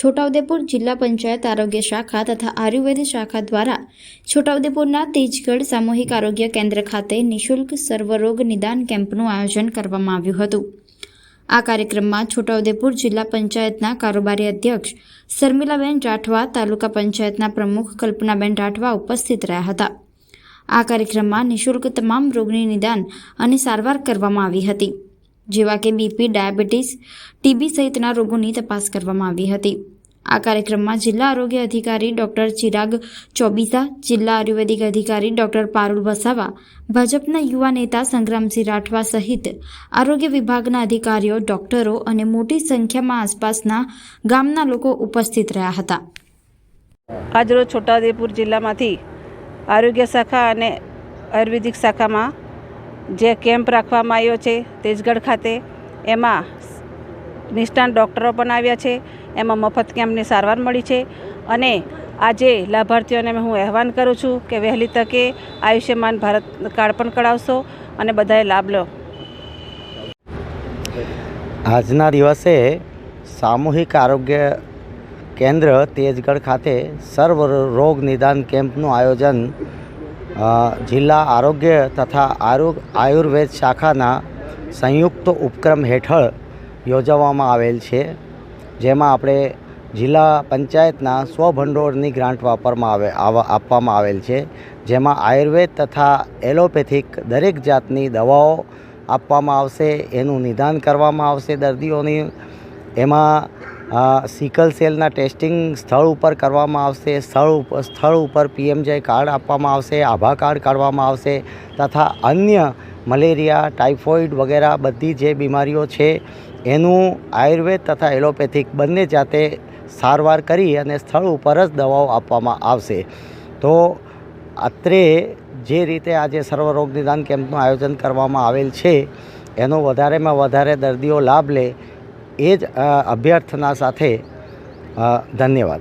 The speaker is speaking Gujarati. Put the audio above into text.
છોટાઉદેપુર જિલ્લા પંચાયત આરોગ્ય શાખા તથા આયુર્વેદ શાખા દ્વારા છોટાઉદેપુરના તેજગઢ સામૂહિક આરોગ્ય કેન્દ્ર ખાતે નિઃશુલ્ક સર્વરોગ નિદાન કેમ્પનું આયોજન કરવામાં આવ્યું હતું. આ કાર્યક્રમમાં છોટાઉદેપુર જિલ્લા પંચાયતના કારોબારી અધ્યક્ષ શર્મિલાબેન રાઠવા, તાલુકા પંચાયતના પ્રમુખ કલ્પનાબેન રાઠવા ઉપસ્થિત રહ્યા હતા. આ કાર્યક્રમમાં નિઃશુલ્ક તમામ રોગની નિદાન અને સારવાર કરવામાં આવી હતી. જેવા કે બીપી ડાયાબિટીસ ટીબી સહિતના રોગોની તપાસ કરવામાં આવી હતી. આ કાર્યક્રમમાં જિલ્લા આરોગ્ય અધિકારી ડોક્ટર ચિરાગ ચોબીસા, જિલ્લા આયુર્વેદિક અધિકારી ડોક્ટર પારુલ વસાવા, ભાજપના યુવા નેતા સંગ્રામસિંહ રાઠવા સહિત આરોગ્ય વિભાગના અધિકારીઓ, ડોક્ટરો અને મોટી સંખ્યામાં આસપાસના ગામના લોકો ઉપસ્થિત રહ્યા હતા. આજરોજ છોટાઉદેપુર જિલ્લામાંથી આરોગ્ય શાખા અને આયુર્વેદિક શાખામાં જે કેમ્પ રાખવામાં આવ્યો છે તેજગઢ ખાતે, એમાં નિષ્ણાંત ડૉક્ટરો પણ આવ્યા છે, એમાં મફત કેમ્પની સારવાર મળી છે અને આજે લાભાર્થીઓને હું આહવાન કરું છું કે વહેલી તકે આયુષ્યમાન ભારત કાર્ડ પણ કઢાવશો અને બધાએ લાભ લો. આજના દિવસે સામૂહિક આરોગ્ય કેન્દ્ર તેજગઢ ખાતે સર્વ રોગ નિદાન કેમ્પનું આયોજન જિલ્લા આરોગ્ય તથા આરોગ્ય આયુર્વેદ શાખાના સંયુક્ત ઉપક્રમ હેઠળ યોજવામાં આવેલ છે. જેમાં આપણે જિલ્લા પંચાયતના સ્વભંડોળની ગ્રાન્ટ વાપરવામાં આવે, આપવામાં આવેલ છે. જેમાં આયુર્વેદ તથા એલોપેથિક દરેક જાતની દવાઓ આપવામાં આવશે, એનું નિદાન કરવામાં આવશે દર્દીઓની. એમાં સિકલ સેલના ટેસ્ટિંગ સ્થળ ઉપર કરવામાં આવશે, સ્થળ સ્થળ ઉપર પીએમજય કાર્ડ આપવામાં આવશે, આભા કાર્ડ કાઢવામાં આવશે તથા અન્ય મલેરિયા, ટાઇફોઇડ વગેરે બધી જે બીમારીઓ છે, એનું આયુર્વેદ તથા એલોપેથિક બંને જાતે સારવાર કરી અને સ્થળ ઉપર જ દવાઓ આપવામાં આવશે. તો અત્રે જે રીતે આજે સર્વરોગ નિદાન કેમ્પનું આયોજન કરવામાં આવેલ છે, એનો વધારેમાં વધારે દર્દીઓ લાભ લે એ જ અભ્યર્થના સાથે ધન્યવાદ.